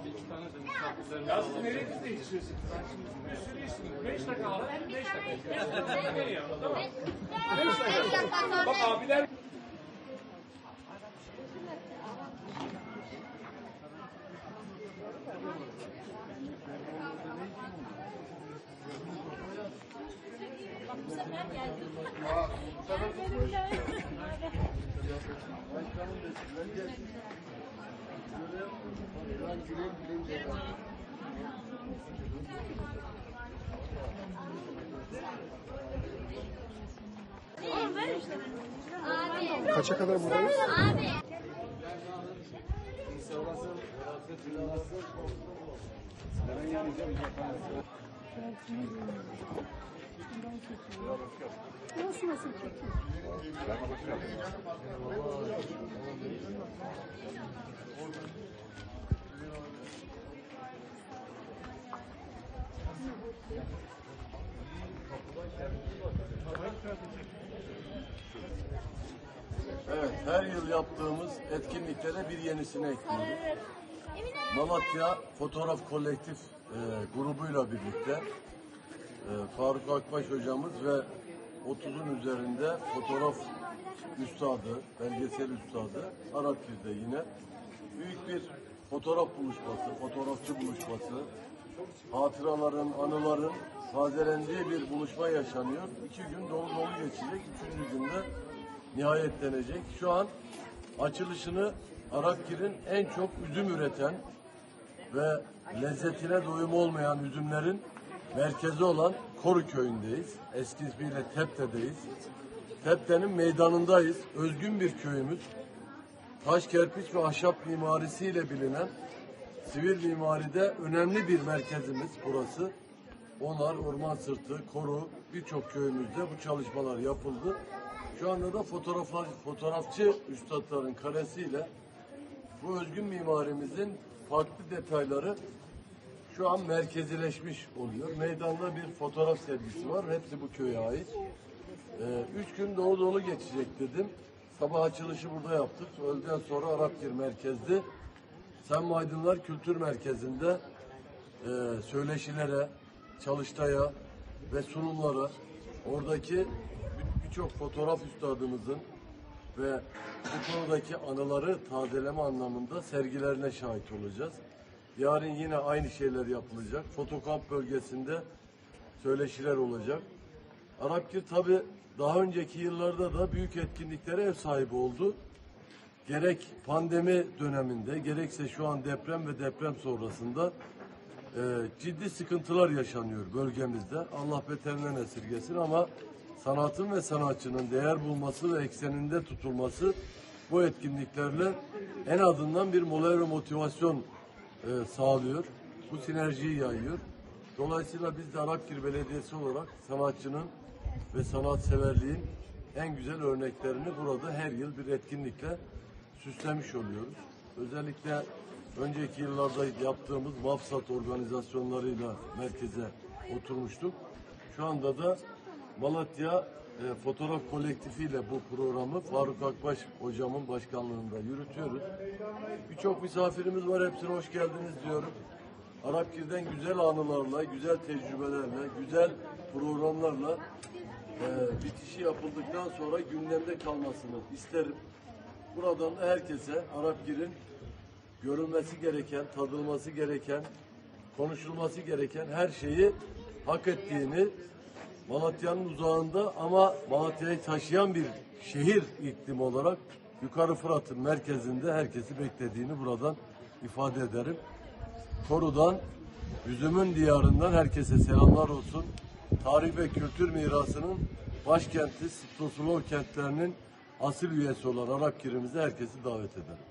Abi iki tane de misafirlerimiz Ya siz nereye biz? Ben şimdi bir sürü işsiniz. Beş dakika alın, beş dakika. Beş dakika tamam. Beş dakika. Bak abiler Kaça kadar buradayız? Abi. Nasıl nasıl çekiyor? Evet, her yıl yaptığımız etkinliklere bir yenisini ekliyoruz. Malatya Fotoğraf Kolektif e, grubuyla birlikte e, Faruk Akbaş hocamız ve 30'un üzerinde fotoğraf üstadı, belgesel üstadı Arapgir'de yine büyük bir fotoğraf buluşması, fotoğrafçı buluşması, hatıraların, anıların tazelendiği bir buluşma yaşanıyor. İki gün dolu dolu geçecek. Üçüncü günde nihayetlenecek. Şu an açılışını Arakgir'in en çok üzüm üreten ve lezzetine doyum olmayan üzümlerin merkezi olan Koru köyündeyiz. Eski ismiyle Tepte'deyiz. Tepte'nin meydanındayız. Özgün bir köyümüz. Taş, kerpiç ve ahşap mimarisiyle bilinen sivil mimaride önemli bir merkezimiz burası. Onar, Orman Sırtı, Koru birçok köyümüzde bu çalışmalar yapıldı. Şu anda da fotoğraflar, fotoğrafçı üstadların karesiyle bu özgün mimarimizin farklı detayları şu an merkezileşmiş oluyor. Meydanda bir fotoğraf sergisi var. Hepsi bu köye ait. Ee, üç gün dolu dolu geçecek dedim. Sabah açılışı burada yaptık. Öğleden sonra Arapgir merkezde. Sen Aydınlar Kültür Merkezi'nde e, söyleşilere, çalıştaya ve sunumlara oradaki bir- birçok fotoğraf üstadımızın ve bu konudaki anıları tazeleme anlamında sergilerine şahit olacağız. Yarın yine aynı şeyler yapılacak. Fotokamp bölgesinde söyleşiler olacak. Arapgir tabi daha önceki yıllarda da büyük etkinliklere ev sahibi oldu. Gerek pandemi döneminde gerekse şu an deprem ve deprem sonrasında e, ciddi sıkıntılar yaşanıyor bölgemizde. Allah beterinden esirgesin ama sanatın ve sanatçının değer bulması ve ekseninde tutulması bu etkinliklerle en azından bir moral ve motivasyon e, sağlıyor. Bu sinerjiyi yayıyor. Dolayısıyla biz de Arakgir Belediyesi olarak sanatçının ve sanatseverliğin en güzel örneklerini burada her yıl bir etkinlikle süslemiş oluyoruz. Özellikle önceki yıllarda yaptığımız Mafsat organizasyonlarıyla merkeze oturmuştuk. Şu anda da Malatya e, Fotoğraf Kolektifi ile bu programı Faruk Akbaş hocamın başkanlığında yürütüyoruz. Birçok misafirimiz var. Hepsine hoş geldiniz diyorum. Arapgir'den güzel anılarla, güzel tecrübelerle, güzel programlarla e, bitişi yapıldıktan sonra gündemde kalmasını isterim. Buradan da herkese Arapgir'in görülmesi gereken, tadılması gereken, konuşulması gereken her şeyi hak ettiğini Malatya'nın uzağında ama Malatya'yı taşıyan bir şehir iklim olarak Yukarı Fırat'ın merkezinde herkesi beklediğini buradan ifade ederim. Koru'dan, üzümün diyarından herkese selamlar olsun. Tarih ve kültür mirasının başkenti Stosulov kentlerinin asil üyesi olan Arapgir'imize herkesi davet ederim.